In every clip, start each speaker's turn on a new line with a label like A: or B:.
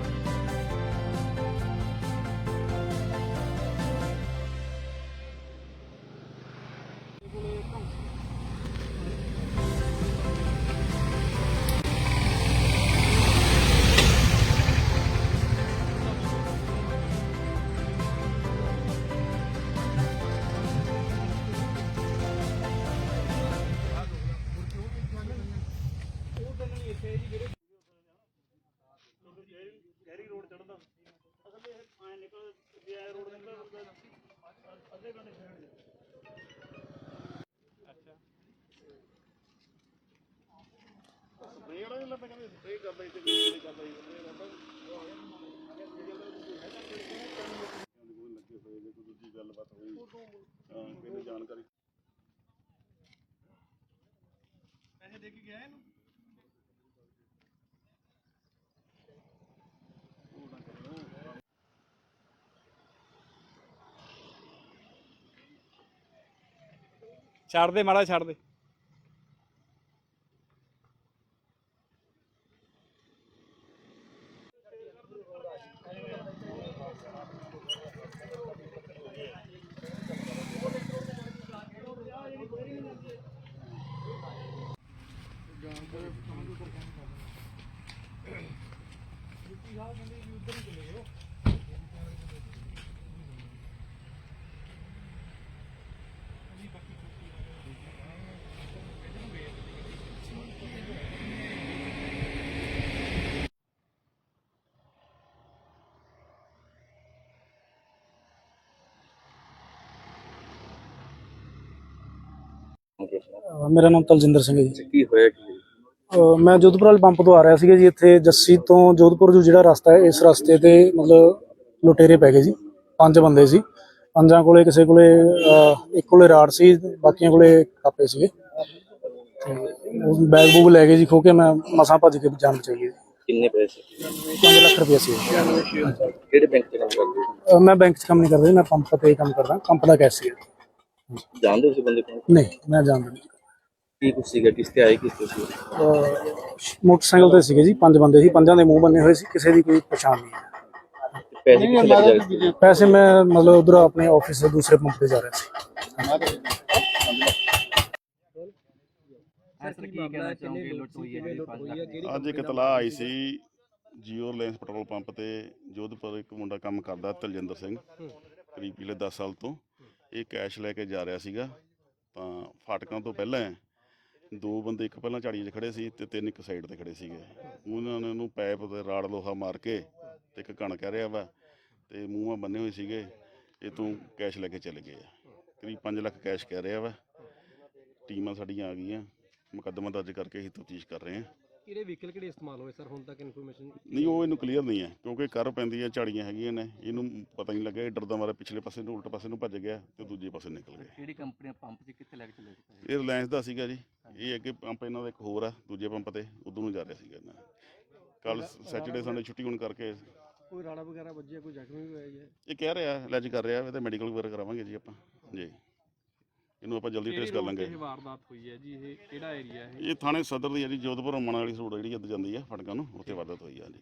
A: Club. ਪੈਸੇ ਦੇ ਕੇ ਗਿਆ ਇਹਨੂੰ
B: ਛੱਡ ਦੇ ਮਾੜਾ ਛੱਡ ਦੇ।
C: ਅਹ ਮੇਰਾ ਨਾਮ ਤਲਜਿੰਦਰ ਸਿੰਘ ਹੈ ਜੀ।
D: ਕੀ ਹੋਇਆ ਕੀ?
C: ਅਹ ਮੈਂ ਜੋਧਪੁਰ ਵਾਲੇ ਪੰਪ ਤੋਂ ਆ ਰਿਹਾ ਸੀਗਾ ਜੀ ਇੱਥੇ ਜੱਸੀ ਤੋਂ ਜੋਧਪੁਰ ਜੋ ਜਿਹੜਾ ਰਸਤਾ ਹੈ ਇਸ ਰਸਤੇ ਤੇ ਮਤਲਬ ਲੁਟੇਰੇ ਪੈ ਗਏ ਜੀ ਪੰਜ ਬੰਦੇ ਸੀ। ਪੰਜਾਂ ਕੋਲੇ ਕਿਸੇ ਕੋਲੇ ਅਹ ਇੱਕ ਕੋਲੇ ਰਾੜ ਸੀ ਬਾਕੀਆਂ ਕੋਲੇ ਕਾਪੇ ਸੀਗੇ। ਤੇ ਉਹ ਬੈਗ ਬੂਗ ਲੈ ਗਏ ਜੀ ਖੋ ਕੇ ਮੈਂ ਮਸਾਂ ਭੱਜ ਕੇ ਜਾਨ ਬਚਾਈ ਹੈ ਜੀ।
D: ਕਿੰਨੇ ਪੈਸੇ
C: 5 ਲੱਖ ਰੁਪਏ ਸੀ।
D: ਕਿਹੜੇ ਬੈਂਕ ਚ ਕੰਮ ਕਰਦੇ?
C: ਅਹ ਮੈਂ ਬੈਂਕ 'ਚ ਕੰਮ ਨਹੀਂ ਕਰਦਾ ਜੀ ਮੈਂ ਪੰਪ ਤੇ ਹੀ ਕੰਮ ਕਰਦਾ ਪੰਪ ਦਾ ਕੈਸ਼ੀਅਰ
D: ਜਾਣਦੇ ਹੋ ਤੁਸੀਂ ਬੰਦੇ ਕੋਲ
C: ਨਹੀਂ ਮੈਂ ਜਾਣਦਾ ਨਹੀਂ।
D: ਕੀ ਕੁਛ ਸੀਗਾ ਕਿਸ ਤੇ ਆਏ ਕਿਸ ਤੇ ਸੀ
C: ਅਹ ਮੋਟਰਸਾਈਕਲ ਤੇ ਸੀਗੇ ਜੀ ਪੰਜ ਬੰਦੇ ਸੀ ਪੰਜਾਂ ਦੇ ਮੂੰਹ ਬੰਨੇ ਹੋਏ ਸੀ ਕਿਸੇ ਦੀ ਕੋਈ ਪਛਾਣ ਨਹੀਂ ਹੈ।
D: ਪੈਸੇ ਕਿੱਥੇ ਲੱਗ ਜਾ ਰਹੇ ਸੀ?
C: ਪੈਸੇ ਮੈਂ ਮਤਲਬ ਉਧਰ ਆਪਣੇ ਆਫਿਸ ਦੇ ਦੂਸਰੇ ਪੰਪ ਤੇ ਜਾ ਰਿਹਾ ਸੀ।
A: ਅੱਜ ਇੱਕ ਤਲਾਹ ਆਈ ਸੀ ਜੀਓ ਰਿਲਾਇੰਸ ਪੈਟਰੋਲ ਪੰਪ ਤੇ ਜੋਧਪੁਰ ਇੱਕ ਮੁੰਡਾ ਕੰਮ ਕਰਦਾ ਤਲਜਿੰਦਰ ਸਿੰਘ ਕਰੀਬ ਪਿਛਲੇ 10 ਸਾਲ ਤੋਂ। ਇਹ ਕੈਸ਼ ਲੈ ਕੇ ਜਾ ਰਿਹਾ ਸੀਗਾ। ਤਾਂ ਫਾਟਕਾਂ ਤੋਂ ਪਹਿਲਾਂ ਦੋ ਬੰਦੇ ਇੱਕ ਪਹਿਲਾਂ ਝਾੜੀਆਂ 'ਚ ਖੜੇ ਸੀ ਤੇ ਤਿੰਨ ਇੱਕ ਸਾਈਡ ਤੇ ਖੜੇ ਸੀਗੇ। ਉਹਨਾਂ ਨੇ ਉਹਨੂੰ ਪੈਪ ਤੇ ਰਾੜ ਲੋਹਾ ਮਾਰ ਕੇ ਤੇ ਇੱਕ ਕਣ ਕਹਿ ਰਿਹਾ ਵਾ ਤੇ ਮੂੰਹਾਂ ਬੰਨੇ ਹੋਏ ਸੀਗੇ। ਇਹ ਤੋਂ ਕੈਸ਼ ਲੈ ਕੇ ਚਲੇ ਗਏ ਆ। ਕਰੀਬ 5 ਲੱਖ ਕੈਸ਼ ਕਹਿ ਰਿਹਾ ਵਾ। ਟੀਮਾਂ ਸਾਡੀਆਂ ਆ ਗਈਆਂ। ਮੁਕੱਦਮਾ ਦਰਜ ਕਰਕੇ ਅਸੀਂ ਤਫਤੀਸ਼ ਕਰ ਰਹੇ ਹਾਂ।
B: ਕਿਹੜੇ ਵਹੀਕਲ ਕਿਹੜੇ ਇਸਤੇਮਾਲ ਹੋਏ ਸਰ? ਹੁਣ ਤੱਕ ਇਨਫੋਰਮੇਸ਼ਨ
A: ਨਹੀਂ ਉਹ ਇਹਨੂੰ ਕਲੀਅਰ ਨਹੀਂ ਹੈ ਕਿਉਂਕਿ ਕਰ ਪੈਂਦੀ ਹੈ ਝਾੜੀਆਂ ਹੈਗੀਆਂ ਨੇ ਇਹਨੂੰ ਪਤਾ ਨਹੀਂ ਲੱਗਿਆ ਇਹ ਡਰਦਾ ਮਾਰਾ ਪਿਛਲੇ ਪਾਸੇ ਨੂੰ ਉਲਟ ਪਾਸੇ ਨੂੰ ਭੱਜ ਗਿਆ ਤੇ ਦੂਜੇ ਪਾਸੇ ਨਿਕਲ ਗਿਆ।
D: ਕਿਹੜੀ ਕੰਪਨੀ ਪੰਪ ਚ ਕਿੱਥੇ ਲੈ ਕੇ ਚਲੇ ਗਏ
A: ਇਹ ਰਿਲਾਇੰਸ ਦਾ ਸੀਗਾ ਜੀ। ਇਹ ਅੱਗੇ ਪੰਪ ਇਹਨਾਂ ਦਾ ਇੱਕ ਹੋਰ ਆ ਦੂਜੇ ਪੰਪ ਤੇ ਉਧਰ ਨੂੰ ਜਾ ਰਿਹਾ ਸੀਗਾ ਇਹਨਾਂ ਕੱਲ ਸੈਚਰਡੇ ਸੰਡੇ ਛੁੱਟੀ ਹੋਣ ਕਰਕੇ
B: ਕੋਈ ਰਾੜਾ ਵਗੈਰਾ ਵੱਜਿਆ ਕੋਈ ਜ਼ਖਮੀ ਵੀ ਹੋਇਆ ਜੀ?
A: ਇਹ ਕਹਿ ਰਿਹਾ ਲੈਜ ਕਰ ਰਿਹਾ ਇਹ ਤੇ ਮੈਡੀਕਲ ਵਗੈਰਾ ਕਰਾਵਾਂਗੇ ਜੀ ਆਪਾਂ। ਜੀ। ਇਹਨੂੰ ਆਪਾਂ ਜਲਦੀ ਟ੍ਰੇਸ ਕਰ ਲਾਂਗੇ।
B: ਇਹ ਵਾਰਦਾਤ ਹੋਈ ਹੈ ਜੀ? ਇਹ ਕਿਹੜਾ ਏਰੀਆ ਹੈ
A: ਇਹ? ਥਾਣੇ ਸਦਰ ਦੀ ਜਿਹੜੀ ਜੋਧਪੁਰ ਅਮਨ ਵਾਲੀ ਰੋਡ ਜਿਹੜੀ ਅੱਦ ਜਾਂਦੀ ਆ ਫਟਕਾਂ ਨੂੰ ਉੱਥੇ ਵਾਰਦਾਤ ਹੋਈ ਆ ਜੀ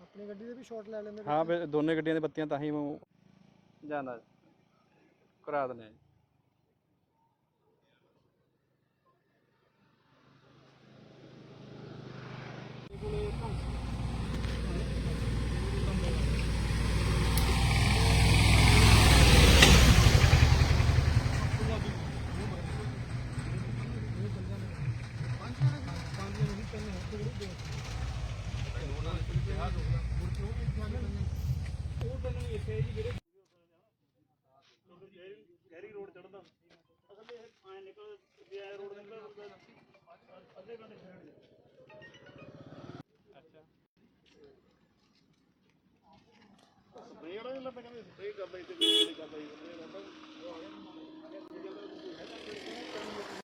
C: ਆਪਣੀ ਗੱਡੀ ਦੇ ਵੀ ਸ਼ਾਟ ਲੈ ਲੈਂਦੇ
B: ਹਾਂ ਫਿਰ ਦੋਨੇ ਗੱਡੀਆਂ ਦੇ ਬੱਤੀਆਂ ਤਾਂ ਹੀ ਜਾਣਾ ਕਰਾ ਦਨੇ
A: ਗੈਰੀ ਰੋਡ ਚੜਦਾ ਅਸਲ ਇਹ ਐ ਨਿਕਲ ਜੇ ਐ ਰੋਡ ਨਿਕਲ ਅੱਧੇ ਘੰਟੇ ਛੱਡ ਅੱਛਾ। ਸਪਰੇਅ ਵਾਲਾ ਜਿਹੜਾ ਕਹਿੰਦੇ ਸਪਰੇਅ ਕਰਦਾ ਇੱਥੇ ਨਹੀਂ ਕਰਦਾ ਜੀ ਸਪਰੇਅ ਕਰਦਾ ਲੱਗੇ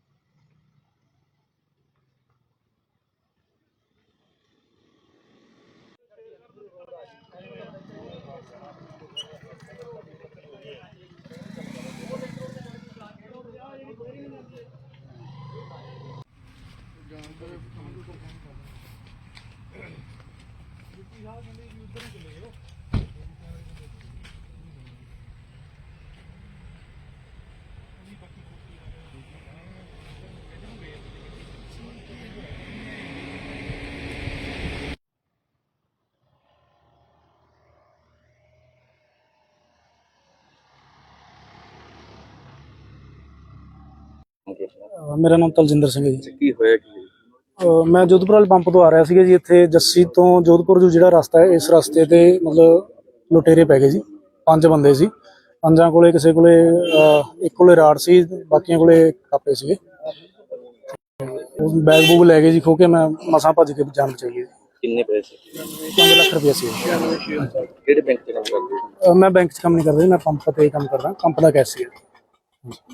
C: ਮੇਰਾ ਨਾਮ ਤਲਜਿੰਦਰ ਸਿੰਘ ਹੈ ਜੀ।
D: ਕੀ ਹੋਇਆ ਕੀ?
C: ਮੈਂ ਜੋਧਪੁਰ ਵਾਲੇ ਪੰਪ ਤੋਂ ਆ ਰਿਹਾ ਸੀਗਾ ਜੀ ਇੱਥੇ ਜੱਸੀ ਤੋਂ ਜੋਧਪੁਰ ਜੋ ਜਿਹੜਾ ਰਸਤਾ ਹੈ ਇਸ ਰਸਤੇ ਤੇ ਮਤਲਬ ਲੁਟੇਰੇ ਪੈ ਗਏ ਜੀ ਪੰਜ ਬੰਦੇ ਸੀ। ਪੰਜਾਂ ਕੋਲੇ ਕਿਸੇ ਕੋਲੇ ਇੱਕ ਕੋਲੇ ਰਾੜ ਸੀ ਬਾਕੀਆਂ ਕੋਲੇ ਕਾਪੇ ਸੀਗੇ। ਉਹ ਬੈਗ ਬੂਗ ਲੈ ਗਏ ਜੀ ਖੋ ਕੇ ਮੈਂ ਮਸਾਂ ਭੱਜ ਕੇ ਜਾਨ ਬਚਾਈ ਹੈ
D: ਕਿੰਨੇ ਪੈਸੇ
C: 5 ਲੱਖ ਰੁਪਏ ਸੀ।
D: ਕਿਹੜੇ ਬੈਂਕ ਤੇ ਕੰਮ ਕਰਦੇ
C: ਮੈਂ ਬੈਂਕ 'ਚ ਕੰਮ ਨਹੀਂ ਕਰਦਾ ਜੀ ਮੈਂ ਪੰਪ ਤੇ ਕੰਮ ਕਰਦਾ ਪੰਪ ਦਾ ਕੈਸ਼ੀਅਰ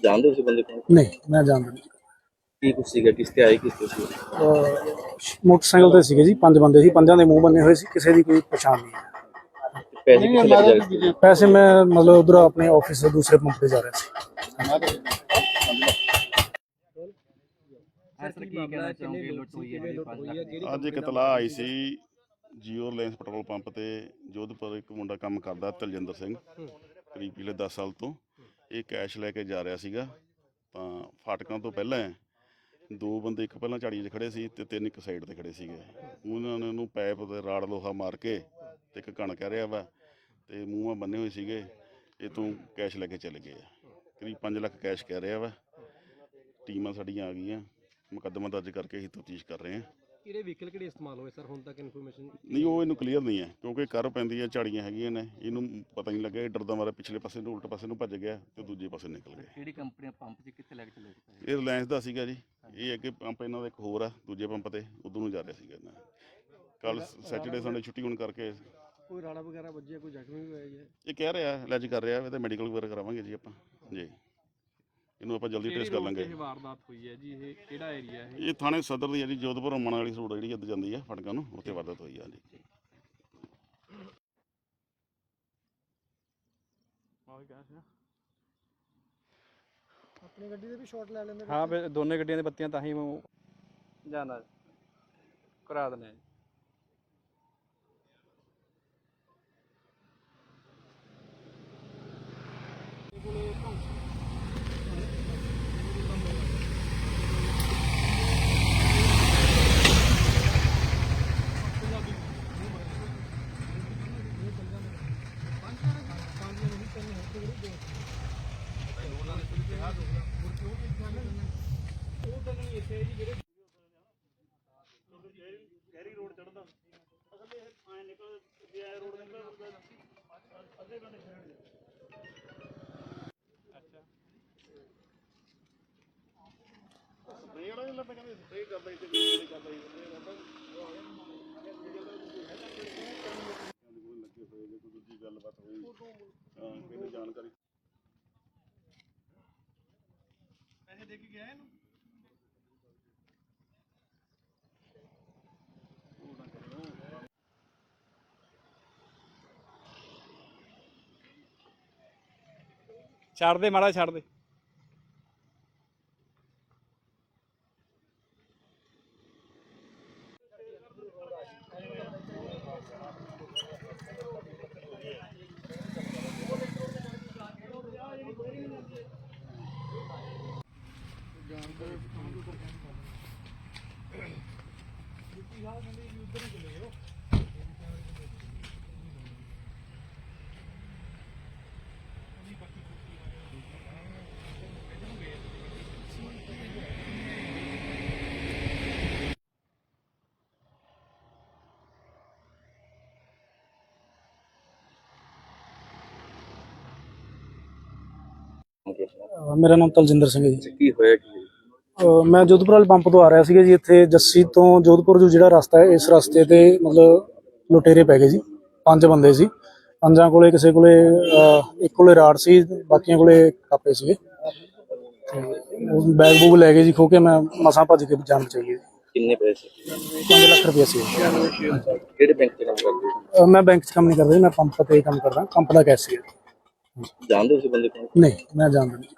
D: ਜਾਣਦੇ ਹੋ ਤੁਸੀਂ ਬੰਦੇ ਕੋਲ
C: ਨਹੀਂ ਮੈਂ ਜਾਣਦਾ ਨਹੀਂ।
D: ਕੀ ਕੁਛ ਸੀਗਾ? ਕਿਸ ਤੇ ਆਏ ਕਿਸ ਤੇ ਸੀ
C: ਮੋਟਰਸਾਈਕਲ ਤੇ ਸੀਗੇ ਜੀ ਪੰਜ ਬੰਦੇ ਸੀ ਪੰਜਾਂ ਦੇ ਮੂੰਹ ਬੰਨੇ ਹੋਏ ਸੀ ਕਿਸੇ ਦੀ ਕੋਈ ਪਛਾਣ ਨਹੀਂ ਹੈ।
D: ਪੈਸੇ ਕਿੱਥੇ ਲੱਗ ਜਾਏ
C: ਪੈਸੇ ਮੈਂ ਮਤਲਬ ਉਧਰ ਆਪਣੇ ਆਫਿਸ ਦੇ ਦੂਸਰੇ ਪੰਪ ਤੇ ਜਾ ਰਿਹਾ ਸੀ।
D: ਸਰ ਕੀ ਕਹਿਣਾ ਚਾਹੋਗੇ? ਲੁੱਟ ਹੋਈ ਹੈ ਜਿਹੜੀ 5 ਲੱਖ ਦੀ?
A: ਅੱਜ ਇੱਕ ਇਤਲਾਹ ਆਈ ਸੀ ਜੀਓ ਰਿਲਾਇੰਸ ਪੈਟਰੋਲ ਪੰਪ ਤੇ ਜੋਧਪੁਰ ਇੱਕ ਮੁੰਡਾ ਕੰਮ ਕਰਦਾ ਤਲਜਿੰਦਰ ਸਿੰਘ ਕਰੀਬ ਪਿਛਲੇ 10 ਸਾਲ ਤੋਂ। ਇਹ ਕੈਸ਼ ਲੈ ਕੇ ਜਾ ਰਿਹਾ ਸੀਗਾ। ਤਾਂ ਫਾਟਕਾਂ ਤੋਂ ਪਹਿਲਾਂ ਦੋ ਬੰਦੇ ਇੱਕ ਪਹਿਲਾਂ ਝਾੜੀ 'ਚ ਖੜੇ ਸੀ ਤੇ ਤਿੰਨ ਇੱਕ ਸਾਈਡ ਤੇ ਖੜੇ ਸੀਗੇ। ਉਹਨਾਂ ਨੇ ਉਹਨੂੰ ਪੈਪ ਤੇ ਰਾੜ ਲੋਹਾ ਮਾਰ ਕੇ ਤੇ ਇੱਕ ਕਣ ਕਹਿ ਰਿਹਾ ਵਾ ਤੇ ਮੂੰਹਾਂ ਬੰਨੇ ਹੋਏ ਸੀਗੇ ਇਹ ਤੋਂ ਕੈਸ਼ ਲੈ ਕੇ ਚਲੇ ਗਏ ਆ। ਕਰੀਬ 5 ਲੱਖ ਕੈਸ਼ ਕਹਿ ਰਿਹਾ ਵਾ। ਟੀਮਾਂ ਸਾਡੀਆਂ ਆ ਗਈਆਂ। ਮੁਕੱਦਮਾ ਦਰਜ ਕਰਕੇ ਅਸੀਂ ਤਫਤੀਸ਼ ਕਰ ਰਹੇ ਹਾਂ।
E: ਕਿਹੜੇ ਵਹੀਕਲ ਕਿਹੜੇ ਇਸਤੇਮਾਲ ਹੋਏ ਸਰ? ਹੁਣ ਤੱਕ ਇਨਫੋਰਮੇਸ਼ਨ
A: ਨਹੀਂ ਉਹ ਇਹਨੂੰ ਕਲੀਅਰ ਨਹੀਂ ਹੈ ਕਿਉਂਕਿ ਕਰ ਪੈਂਦੀ ਹੈ ਝਾੜੀਆਂ ਹੈਗੀਆਂ ਨੇ। ਇਹਨੂੰ ਪਤਾ ਨਹੀਂ ਲੱਗਿਆ ਇਹ ਡਰਦਾ ਮਾਰਾ ਪਿਛਲੇ ਪਾਸੇ ਨੂੰ ਉਲਟ ਪਾਸੇ ਨੂੰ ਭੱਜ ਗਿਆ ਤੇ ਦੂਜੇ ਪਾਸੇ ਨਿਕਲ ਗਿਆ
D: ਕਿਹੜੀ ਕੰਪਨੀ ਪੰਪ 'ਚ ਕਿੱਥੇ ਲੈ ਕੇ ਚਲੇ?
A: ਇਹ ਰਿਲਾਇੰਸ ਦਾ ਸੀਗਾ ਜੀ। ਇਹ ਅੱਗੇ ਪੰਪ ਇਹਨਾਂ ਦਾ ਇੱਕ ਹੋਰ ਆ ਦੂਜੇ ਪੰਪ ਤੇ ਉਧਰ ਨੂੰ ਜਾ ਰਿਹਾ ਸੀਗਾ ਇਹਨਾਂ। ਕੱਲ ਸੈਟਰਡੇ ਸੰਡੇ ਛੁੱਟੀ ਹੋਣ ਕਰਕੇ
E: ਕੋਈ ਰਾੜਾ ਵਗੈਰਾ ਵੱਜਿਆ ਕੋਈ ਜ਼ਖਮੀ ਵੀ ਹੋਇਆ ਜੀ?
A: ਇਹ ਕਹਿ ਰਿਹਾ ਲੈਜ ਕਰ ਰਿਹਾ ਇਹਦਾ ਮੈਡੀਕਲ ਵਗੈਰਾ ਕਰਾਵਾਂਗੇ ਜੀ ਆਪਾਂ ਜੀ ਇਹਨੂੰ ਆਪਾਂ ਜਲਦੀ ਟ੍ਰੇਸ ਕਰ ਲਾਂਗੇ।
B: ਇਹ ਵਾਰਦਾਤ ਹੋਈ ਹੈ ਜੀ ਇਹ ਕਿਹੜਾ ਏਰੀਆ ਹੈ?
A: ਇਹ ਥਾਣੇ ਸਦਰ ਦੀ ਹੈ ਜੀ ਜੋਧਪੁਰ ਅਮਨ ਵਾਲੀ ਰੋਡ ਜਿਹੜੀ ਇੱਧਰ ਜਾਂਦੀ ਹੈ ਫਟਕਾਂ ਨੂੰ ਉੱਥੇ ਵਾਰਦਾਤ ਹੋਈ ਆ ਜੀ
E: ਆਪਣੀ ਗੱਡੀ ਦੇ ਵੀ ਸ਼ਾਟ ਲੈ ਲੈਂਦੇ
B: ਹਾਂ ਵੀ ਦੋਨੇ ਗੱਡੀਆਂ ਦੀ ਬੱਤੀਆਂ ਤਾਂ ਹੀ ਜਾਣਾ ਕਰਾ ਦਿੰਦੇ ਹਾਂ ਜੀ
A: ਲੱਗੇ ਹੋਏ ਨੇ ਕੋਈ ਦੂਜੀ ਗੱਲਬਾਤ ਹੋਈ ਹਾਂ ਕਿਹਨੇ ਜਾਣਕਾਰੀ ਪੈਸੇ ਦੇ ਕੇ ਗਿਆ ਇਹਨੂੰ
B: ਛੱਡ ਦੇ ਮਾੜਾ, ਛੱਡ ਦੇ।
C: ਅਹ ਮੇਰਾ ਨਾਮ ਤਲਜਿੰਦਰ ਸਿੰਘ ਹੈ ਜੀ।
D: ਕੀ ਹੋਇਆ ਕੀ
C: ਅਹ ਮੈਂ ਜੋਧਪੁਰ ਵਾਲੇ ਪੰਪ ਤੋਂ ਆ ਰਿਹਾ ਸੀਗਾ ਜੀ ਇੱਥੇ ਜੱਸੀ ਤੋਂ ਜੋਧਪੁਰ ਜੋ ਜਿਹੜਾ ਰਸਤਾ ਹੈ ਇਸ ਰਸਤੇ ਤੇ ਮਤਲਬ ਲੁਟੇਰੇ ਪੈ ਗਏ ਜੀ ਪੰਜ ਬੰਦੇ ਸੀ। ਪੰਜਾਂ ਕੋਲੇ ਕਿਸੇ ਕੋਲੇ ਅਹ ਇੱਕ ਕੋਲੇ ਰਾੜ ਸੀ ਬਾਕੀਆਂ ਕੋਲੇ ਕਾਪੇ ਸੀਗੇ। ਤੇ ਉਹ ਬੈਗ ਬੂਗ ਲੈ ਗਏ ਜੀ ਖੋ ਕੇ ਮੈਂ ਮਸਾਂ ਭੱਜ ਕੇ ਜਾਨ ਬਚਾਈ ਹੈ
F: ਕਿੰਨੇ ਪੈਸੇ
C: 5 ਲੱਖ ਰੁਪਏ ਸੀ।
F: ਕਿਹੜੇ ਬੈਂਕ 'ਚ ਕੰਮ ਕਰਦੇ?
C: ਅਹ ਮੈਂ ਬੈਂਕ 'ਚ ਕੰਮ ਨਹੀਂ ਕਰਦਾ ਜੀ ਮੈਂ ਪੰਪ ਤੇ ਕੰਮ ਕਰਦਾ ਪੰਪ ਦਾ ਕੈਸ਼ੀਅਰ
F: ਜਾਣਦੇ ਹੋ ਤੁਸੀਂ ਬੰਦੇ ਕੋਲ
C: ਨਹੀਂ ਮੈਂ ਜਾਣਦਾ ਨਹੀਂ।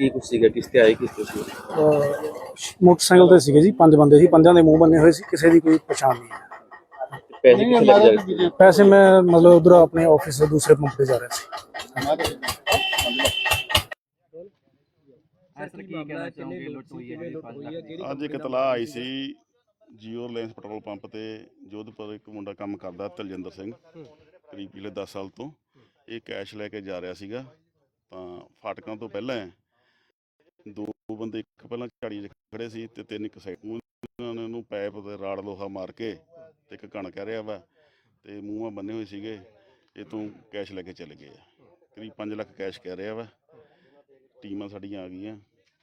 F: ਕੀ ਕੁਛ ਸੀਗਾ ਕਿਸ ਤੇ ਆਏ ਕਿਸ ਤੇ ਸੀ?
C: ਅਹ ਮੋਟਰਸਾਈਕਲ ਤੇ ਸੀਗੇ ਜੀ ਪੰਜ ਬੰਦੇ ਸੀ ਪੰਜਾਂ ਦੇ ਮੂੰਹ ਬੰਨੇ ਹੋਏ ਸੀ ਕਿਸੇ ਦੀ ਕੋਈ ਪਛਾਣ ਨਹੀਂ ਹੈ।
F: ਪੈਸੇ ਕਿੱਥੇ ਲੱਗ ਜਾ ਰਹੇ ਸੀ
C: ਪੈਸੇ ਮੈਂ ਮਤਲਬ ਉਧਰ ਆਪਣੇ ਆਫਿਸ ਦੇ ਦੂਸਰੇ ਪੰਪ ਤੇ ਜਾ ਰਿਹਾ ਸੀ।
D: ਹਾਂ ਸਰ ਕੀ ਕਹਿਣਾ ਚਾਹੋਗੇ? ਲੁੱਟ ਹੋਈ ਹੈ ਜੀ ਪੰਜ ਲੱਖ ਦੀ?
A: ਅੱਜ ਇੱਕ ਇਤਲਾਹ ਆਈ ਸੀ ਜੀਓ ਰਿਲਾਇੰਸ ਪੈਟਰੋਲ ਪੰਪ ਤੇ ਜੋਧਪੁਰ ਇੱਕ ਮੁੰਡਾ ਕੰਮ ਕਰਦਾ ਤਲਜਿੰਦਰ ਸਿੰਘ ਕਰੀਬ ਪਿਛਲੇ 10 ਸਾਲ ਤੋਂ। ਇਹ ਕੈਸ਼ ਲੈ ਕੇ ਜਾ ਰਿਹਾ ਸੀਗਾ, ਤਾਂ ਫਾਟਕਾਂ ਤੋਂ ਪਹਿਲਾਂ ਦੋ ਬੰਦੇ, ਇੱਕ ਪਹਿਲਾਂ ਝਾੜੀ 'ਚ ਖੜੇ ਸੀ ਤੇ ਤਿੰਨ ਇੱਕ ਸਾਈਡ ਉਹਨਾਂ ਨੇ ਉਹਨੂੰ ਪੈਪ ਤੇ ਰਾੜ ਲੋਹਾ ਮਾਰ ਕੇ ਤੇ ਇੱਕ ਕਣ ਕਹਿ ਰਿਹਾ ਵਾ ਤੇ ਮੂੰਹਾਂ ਬੰਨੇ ਹੋਏ ਸੀਗੇ, ਇਹ ਤੋਂ ਕੈਸ਼ ਲੈ ਕੇ ਚਲੇ ਗਏ ਆ। ਕਰੀਬ 5 ਲੱਖ ਕੈਸ਼ ਕਹਿ ਰਿਹਾ ਵਾ। ਟੀਮਾਂ ਸਾਡੀਆਂ ਆ ਗਈਆਂ।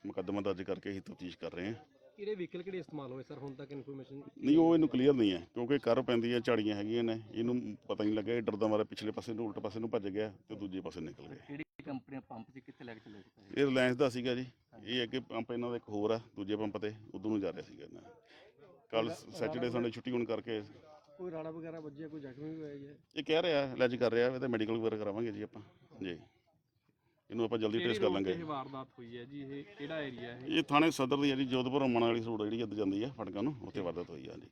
A: ਮੁਕੱਦਮਾ ਦਰਜ ਕਰਕੇ ਅਸੀਂ ਤਫਤੀਸ਼ ਕਰ ਰਹੇ ਹਾਂ।
E: ਕਿਹੜੇ ਵਹੀਕਲ ਕਿਹੜੇ ਇਸਤੇਮਾਲ ਹੋਏ ਸਰ ਹੁਣ ਤੱਕ ਇਨਫੋਰਮੇਸ਼ਨ
A: ਨਹੀਂ ਉਹ ਇਹਨੂੰ ਕਲੀਅਰ ਨਹੀਂ ਹੈ ਕਿਉਂਕਿ ਕਰ ਪੈਂਦੀ ਹੈ ਝਾੜੀਆਂ ਹੈਗੀਆਂ ਨੇ ਇਹਨੂੰ ਪਤਾ ਨਹੀਂ ਲੱਗਿਆ ਇਹ ਡਰਦਾ ਮਾਰਾ ਪਿਛਲੇ ਪਾਸੇ ਨੂੰ ਉਲਟ ਪਾਸੇ ਨੂੰ ਭੱਜ ਗਿਆ ਤੇ ਦੂਜੇ ਪਾਸੇ ਨਿਕਲ ਗਿਆ।
D: ਕਿਹੜੀ ਕੰਪਨੀ ਪੰਪ ਸੀ ਕਿੱਥੇ ਲੈ ਕੇ ਚਲੇ ਗਏ
A: ਇਹ ਰਿਲਾਇੰਸ ਦਾ ਸੀਗਾ ਜੀ। ਇਹ ਅੱਗੇ ਪੰਪ ਇਹਨਾਂ ਦਾ ਇੱਕ ਹੋਰ ਆ ਦੂਜੇ ਪੰਪ ਤੇ ਉਧਰ ਨੂੰ ਜਾ ਰਿਹਾ ਸੀਗਾ ਇਹਨਾਂ ਕੱਲ ਸੈਚਰਡੇ ਸੰਡੇ ਛੁੱਟੀ ਹੋਣ ਕਰਕੇ
E: ਕੋਈ ਰਾੜਾ ਵਗੈਰਾ ਵੱਜਿਆ ਕੋਈ ਜ਼ਖਮੀ ਵੀ ਹੋਇਆ ਜੀ?
A: ਇਹ ਕਹਿ ਰਿਹਾ ਲੈਜ ਕਰ ਰਿਹਾ ਇਹਦਾ ਮੈਡੀਕਲ ਵਗੈਰਾ ਕਰਾਵਾਂਗੇ ਜੀ ਆਪਾਂ। ਜੀ। ਇਹਨੂੰ ਆਪਾਂ ਜਲਦੀ ਟ੍ਰੇਸ ਕਰ ਲਾਂਗੇ।
B: ਇਹ ਵਾਰਦਾਤ ਹੋਈ ਹੈ ਜੀ? ਇਹ ਕਿਹੜਾ ਏਰੀਆ ਹੈ?
A: ਇਹ ਥਾਣੇ ਸਦਰ ਦੀ ਹੈ ਜੀ ਜੋਧਪੁਰ ਅਮਨ ਵਾਲੀ ਰੋਡ ਜਿਹੜੀ ਅੱਦ ਜਾਂਦੀ ਹੈ ਫਟਕਾਂ ਨੂੰ ਉੱਥੇ ਵਾਰਦਾਤ ਹੋਈ ਆ ਜੀ